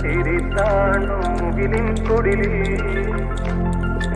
തിരിത്താണു മുകിലിൻ കുടിലിൽ.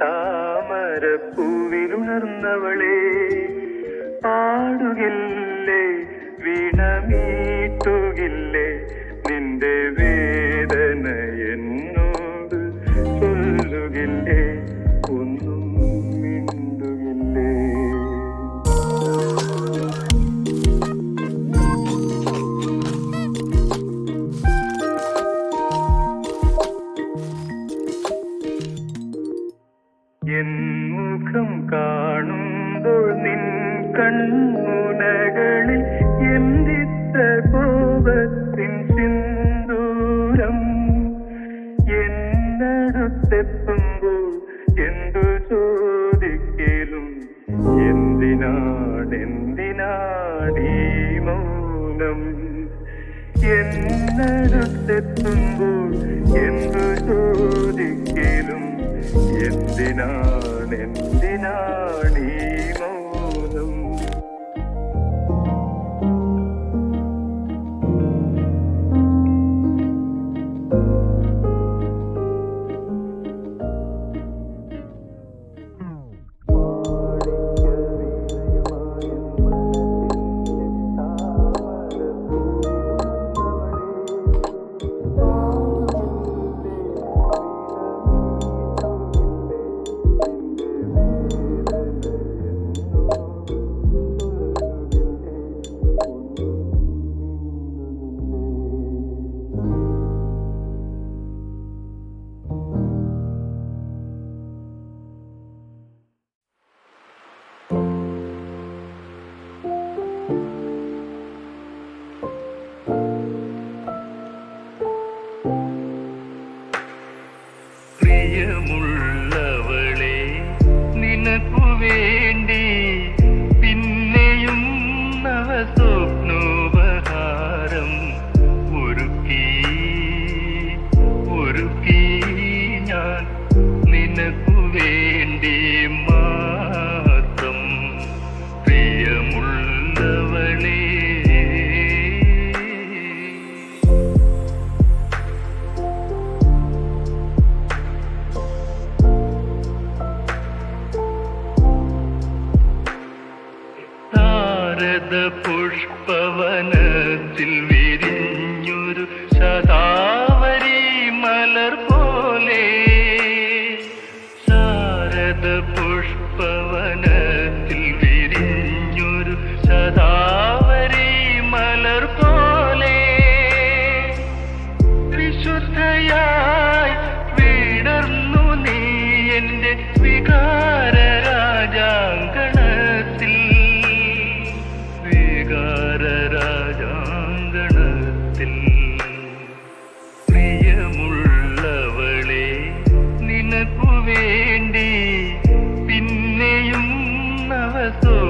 താമരപ്പൂവിലുണർന്നവളെ ആടുകില്ല എത്തുമ്പോ എന്തു ചോദിക്കലും? എന്തിനാണെന്തിനാടീ മൗനം? എന്നടുത്തെത്തുമ്പോൾ എന്തു ചോദിക്കലും? എന്തിനാണെന്തിനാണീ മൗനം പുഷ്പവനത്തിൽ Jesús.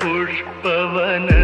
പുഷ്പവനത്തിൽ